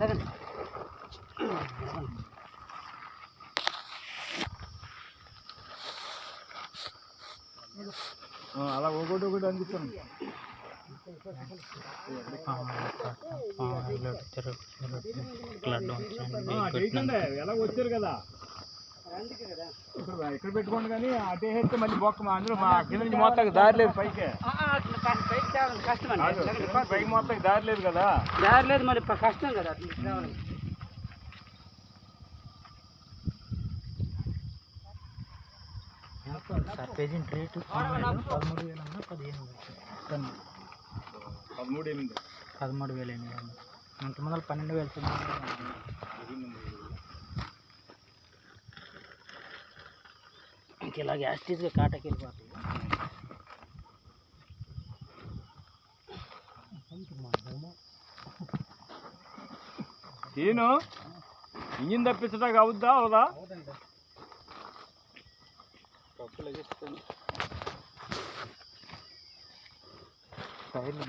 తగండి అలా ఒకటి ఒకటి అందిస్తాను ఎలా వచ్చారు కదా ఇక్కడ ఇక్కడ పెట్టుకోండి కానీ అటే వేస్తే మళ్ళీ బొక్క మా అందులో మా కింద నుంచి మొత్తం దారి లేదు పైకి. పైకి తేవాలి కష్టం అండి. కాదు, తగండి, కాస్త. పైకి మొత్తం దారి లేదు కదా. దారి లేదు మరి కష్టం కదా అట్లా తేవాలి. పేజెంట్ రేటు పదమూడు వేలు పదిహేను వేలు. పదమూడు ఎనిమిది. పదమూడు వేలు ఎనిమిది వందలు. ఇంతమంది పన్నెండు వేలు తొమ్మిది ఇంక ఇలా యాస్టీస్గా కాటకి వెళ్ళిపోతాయి. నేను ఇంజిన్ తప్పించడానికి అవుద్దా అవుదా? టైర్లు